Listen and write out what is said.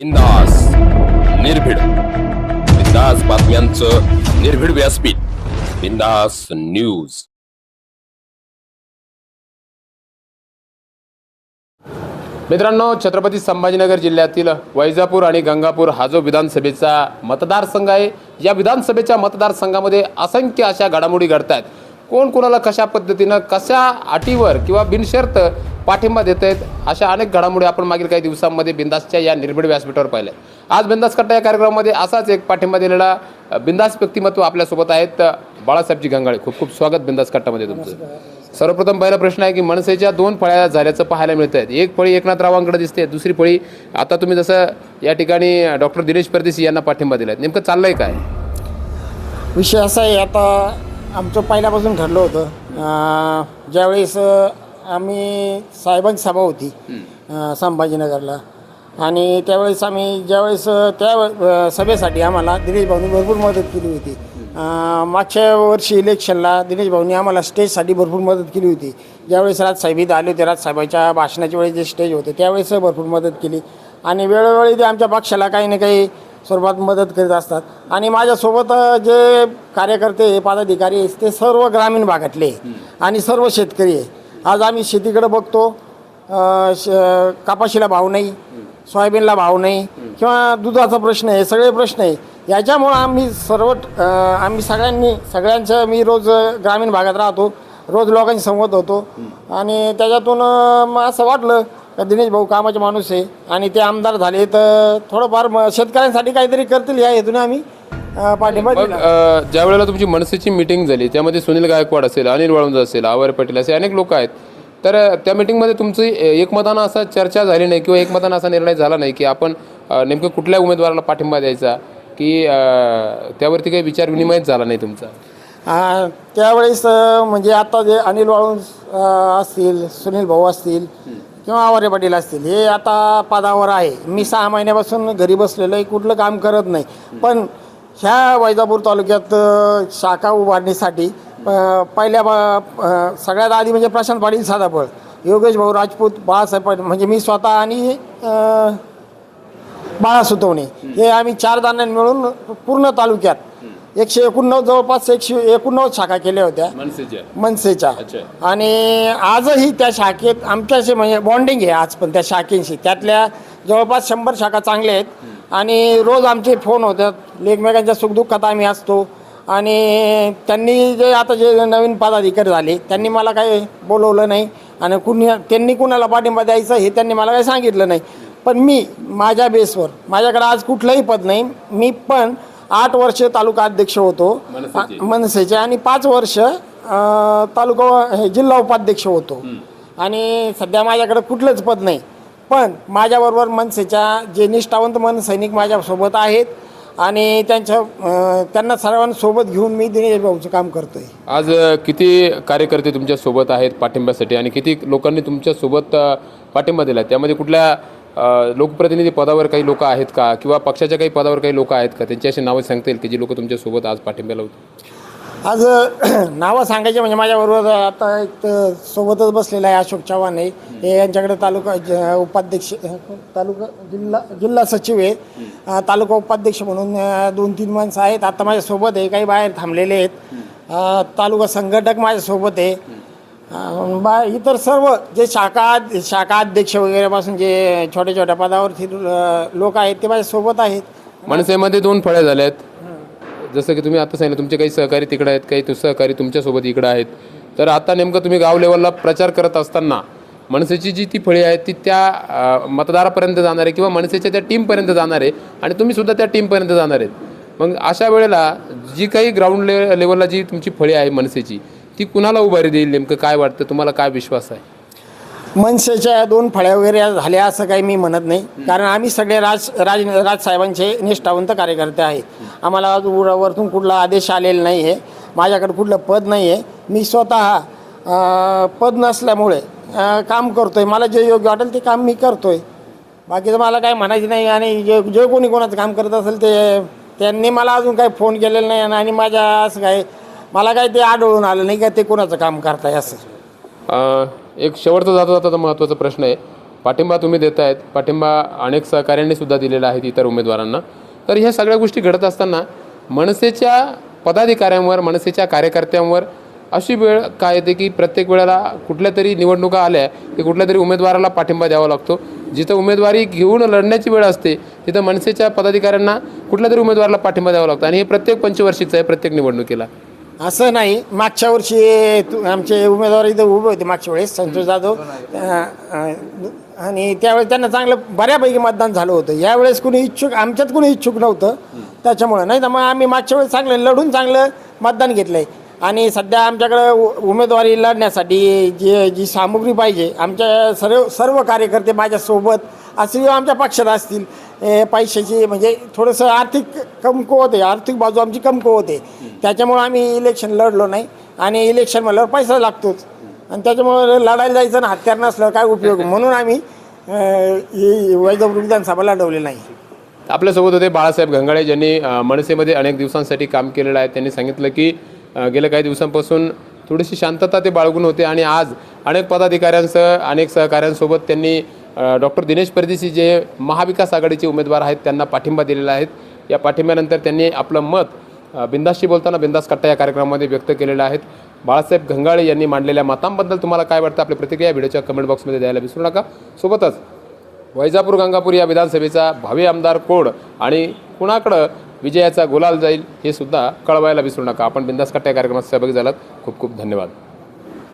बिंदास निर्भीड. बिंदास बातम्यांचं निर्भीड व्यासपीठ. बिंदास न्यूज. मित्रांनो छत्रपती संभाजीनगर जिल्ह्यातील वैजापूर आणि गंगापूर हा जो विधानसभेचा मतदारसंघ आहे या विधानसभेच्या मतदारसंघामध्ये असंख्य अशा घडामोडी घडत आहेत कोण कोणाला कशा पद्धतीनं कशा अटीवर किंवा बिनशर्त पाठिंबा देत आहेत अशा अनेक घडामोडी आपण मागील काही दिवसांमध्ये बिंदासच्या या निर्भीड व्यासपीठावर पाहिल्या. आज बिंदास कट्टा या कार्यक्रमामध्ये असाच एक पाठिंबा दिलेला बिंदास व्यक्तिमत्व आपल्यासोबत आहेत बाळासाहेबजी गंगाळे. खूप खूप स्वागत बिंदास कट्टामध्ये तुमचं. सर्वप्रथम पहिला प्रश्न आहे की मनसेच्या दोन फळ्या झाल्याचं पाहायला मिळत आहेत एक फळी एकनाथरावांकडे दिसते दुसरी फळी आता तुम्ही जसं या ठिकाणी डॉक्टर दिनेश परदेशी यांना पाठिंबा दिलाय. नेमकं चाललंय काय? विषय असा आहे आता आमचं पहिल्यापासून ठरलं होतं. ज्यावेळेस आम्ही साहेबांची सभा होती अं, संभाजीनगरला. आणि त्यावेळेस आम्ही ज्यावेळेस त्या अं, सभेसाठी आम्हाला दिनेश भाऊनी भरपूर मदत केली होती. अं, मागच्या वर्षी इलेक्शनला दिनेश भाऊनी आम्हाला स्टेजसाठी भरपूर मदत केली होती. ज्यावेळेस राजसाहेब इथं आले होते राजसाहेबाच्या भाषणाच्या वेळेस जे स्टेज होते त्यावेळेस भरपूर मदत केली. आणि वेळोवेळी ते आमच्या पक्षाला काही ना काही स्वरूपात मदत करीत असतात. आणि माझ्यासोबत जे कार्यकर्ते पदाधिकारी आहेत ते सर्व ग्रामीण भागातले. आणि सर्व शेतकरी आहे आज आम्ही शेतीकडे बघतो श कापाशीला भाव नाही सोयाबीनला भाव नाही किंवा दुधाचा प्रश्न आहे सगळे प्रश्न आहे. याच्यामुळं आम्ही सर्व आम्ही सगळ्यांनी सगळ्यांचं मी रोज ग्रामीण भागात राहतो रोज लोकांशी संवाद होतो. आणि त्याच्यातून असं वाटलं का दिनेश भाऊ कामाचे माणूस आहे. आणि ते आमदार झाले तर थोडंफार म- शेतकऱ्यांसाठी काहीतरी करतील या हेतूने आम्ही अ, पाठिंबा मग दिला. अ, ज्या वेळेला तुमची मनसेची मिटिंग झाली त्यामध्ये सुनील गायकवाड असेल अनिल वाळुंज असेल आवार पटेल असे अनेक लोक आहेत. तर अ, त्या मिटिंगमध्ये तुमची अ, एकमतानं असा चर्चा झाली नाही किंवा एकमतानं असा निर्णय झाला नाही की आपण अ, नेमकं कुठल्या उमेदवाराला पाठिंबा द्यायचा की अ, त्यावरती काही विचार विनिमयच झाला नाही तुमचा? आ, त्यावेळेस अ, म्हणजे आता जे अनिल वाळून असतील सुनील भाऊ असतील किंवा आवारे पाटील असतील हे आता पदावर आहे. मी सहा महिन्यापासून घरी बसलेलो आहे कुठलं काम करत नाही. पण ह्या वैजापूर तालुक्यात शाखा उभारणीसाठी पहिल्या सगळ्यात आधी म्हणजे प्रशांत पाटील साधापळ योगेश भाऊ राजपूत बाळासाहेब पाटील म्हणजे मी स्वतः आणि बाळा सुतवणे. हे आम्ही चार जणांनी मिळून पूर्ण तालुक्यात एकशे एकोणनव्वद जवळपास एकशे एकोणनव्वद शाखा केल्या होत्या. मनसेच्या. मनसेच्या. अच्छा. आणि आजही त्या शाखेत आमच्याशी म्हणजे बॉन्डिंग आहे आज पण त्या शाखेशी. त्यातल्या जवळपास शंभर शाखा चांगल्या आहेत. आणि रोज आमचे फोन होतात. एकमेकांच्या सुखदुःखात आम्ही असतो. आणि त्यांनी जे आता जे नवीन पदाधिकारी झाले त्यांनी मला काही बोलवलं नाही. आणि कुणी त्यांनी कुणाला पाठिंबा द्यायचा हे त्यांनी मला काही सांगितलं नाही. पण मी माझ्या बेसवर माझ्याकडे आज कुठलंही पद नाही. मी पण आठ वर्ष तालुका अध्यक्ष होतो. मनसेचे. आणि पाच वर्ष अ, तालुका हे जिल्हा उपाध्यक्ष होतो. आणि सध्या माझ्याकडे कुठलंच पद नाही. पण माझ्याबरोबर मनसेच्या जे निष्ठावंत मन सैनिक माझ्यासोबत आहेत आणि त्यांच्या अ, त्यांना सर्वांसोबत घेऊन मी दिनेश भाऊचं काम करतोय. आज अ, किती कार्यकर्ते तुमच्यासोबत आहेत पाठिंब्यासाठी? आणि किती लोकांनी तुमच्यासोबत अ, पाठिंबा दिला? त्यामध्ये कुठल्या लोकप्रतिनिधी पदावर काही लोक आहेत का? किंवा पक्षाच्या काही पदावर काही लोक आहेत का? त्यांची अशी नावं सांगता येईल की जी लोक तुमच्यासोबत आज पाठिंब्याला होती. आज नावं सांगायचे म्हणजे माझ्याबरोबर आता एक सोबतच बसलेला आहे अशोक चव्हाण आहे. हे यांच्याकडे तालुका उपाध्यक्ष तालुका जिल्हा जिल्हा सचिव आहे तालुका उपाध्यक्ष म्हणून दोन तीन माणसं आहेत. आता माझ्यासोबत आहे काही बाहेर थांबलेले आहेत. तालुका संघटक माझ्यासोबत आहे. बा इतर सर्व जे शाखा शाखा अध्यक्ष वगैरेपासून जे छोट्या छोट्या पदावरती लोक आहेत ते माझ्यासोबत आहेत. मनसेमध्ये दोन फळ्या झाल्या आहेत. जसं की तुम्ही आता सांगितलं तुमचे काही सहकारी तिकडे आहेत काही तु- सहकारी तुमच्यासोबत इकडे आहेत. तर आता नेमकं तुम्ही गाव लेवलला प्रचार करत असताना मनसेची जी ती फळी आहे ती त्या मतदारापर्यंत जाणार आहे किंवा मनसेच्या त्या टीमपर्यंत जाणार आहे आणि तुम्ही सुद्धा त्या टीमपर्यंत जाणार आहेत. मग अशा वेळेला जी काही ग्राउंड ले लेवलला जी तुमची फळी आहे मनसेची ती कुणाला उभारी देईल नेमकं काय वाटतं? तुम्हाला काय विश्वास आहे? मनसेच्या दोन फळ्या वगैरे झाल्या असं काही मी म्हणत नाही. कारण आम्ही सगळे राज राज राजसाहेबांचे निष्ठावंत कार्यकर्ते आहेत आम्हाला आज वर- वरतून कुठला आदेश आलेला नाही आहे माझ्याकडे कुठलं पद नाही आहे मी स्वतः अं, पद नसल्यामुळे अं, काम करतो आहे मला जे योग्य वाटेल ते काम मी करतो आहे बाकीचं मला काय म्हणायचं नाही. आणि जे जे कोणी कोणाचं काम करत असेल ते त्यांनी मला अजून काही फोन केलेला नाही आणि माझ्या असं काय मला काय ते आढळून आलं नाही का ते कोणाचं काम करताय असं. अ, एक शेवटचा जाता जाता महत्त्वाचा प्रश्न आहे. पाठिंबा तुम्ही देत आहेत पाठिंबा अनेक सहकाऱ्यांनी सुद्धा दिलेला आहे इतर उमेदवारांना. तर ह्या सगळ्या गोष्टी घडत असताना मनसेच्या पदाधिकाऱ्यांवर मनसेच्या कार्यकर्त्यांवर अशी वेळ काय येते की प्रत्येक वेळेला कुठल्या तरी निवडणुका आल्या की कुठल्या तरी उमेदवाराला पाठिंबा द्यावा लागतो. जिथं उमेदवारी घेऊन लढण्याची वेळ असते तिथं मनसेच्या पदाधिकाऱ्यांना कुठल्या तरी उमेदवाराला पाठिंबा द्यावा लागतो. आणि हे प्रत्येक पंचवार्षिकचं आहे प्रत्येक निवडणुकीला. असं नाही. मागच्या वर्षी तु आमचे उमेदवार इथं उभे होते मागच्या वेळेस संतोष जाधव. अं, अं, आणि त्यावेळेस त्यांना चांगलं बऱ्यापैकी मतदान झालं होतं. यावेळेस कुणी इच्छुक आमच्यात कुणी इच्छुक नव्हतं. त्याच्यामुळं नाही तर मग आम्ही मागच्या वेळेस चांगलं लढून चांगलं मतदान घेतलं आहे आणि सध्या आमच्याकडं उ- उमेदवारी लढण्यासाठी जे जी सामुग्री पाहिजे आमच्या सर्व सर्व कार्यकर्ते माझ्यासोबत असे आमच्या पक्षात असतील पैशाची म्हणजे थोडंसं आर्थिक कमकुवत आहे आर्थिक बाजू आमची कमकुवत आहे त्याच्यामुळं आम्ही इलेक्शन लढलो नाही. आणि इलेक्शन म्हणल्यावर पैसा लागतोच. आणि त्याच्यामुळं लढायला जायचं ना हत्यार नसलं काय उपयोग? म्हणून आम्ही अं, वैजापूर विधानसभा लढवली नाही. आपल्यासोबत होते बाळासाहेब घंगाळे ज्यांनी मनसेमध्ये अनेक दिवसांसाठी काम केलेलं आहे. त्यांनी सांगितलं की गेल्या काही दिवसांपासून थोडीशी शांतता ते बाळगून होते आणि आज अनेक पदाधिकाऱ्यांसह अनेक सहकाऱ्यांसोबत त्यांनी डॉक्टर दिनेश परदेशी जे महाविकास आघाडीचे उमेदवार आहेत त्यांना पाठिंबा दिलेला आहे. या पाठिंब्यानंतर त्यांनी आपलं मत बिंदासशी बोलताना बिंदास कट्टा या कार्यक्रमामध्ये व्यक्त केलेलं आहेत. बाळासाहेब घंगाळे यांनी मांडलेल्या मतांबद्दल तुम्हाला काय वाटतं? आपली प्रतिक्रिया व्हिडिओच्या कमेंट बॉक्समध्ये द्यायला विसरू नका. सोबतच वैजापूर गंगापूर या विधानसभेचा भावी आमदार कोण आणि कुणाकडं विजयाचा गुलाल जाईल हे सुद्धा कळवायला विसरू नका. आपण बिंदास कट्ट्या कार्यक्रमात सहभागी झालात. खूप खूप धन्यवाद.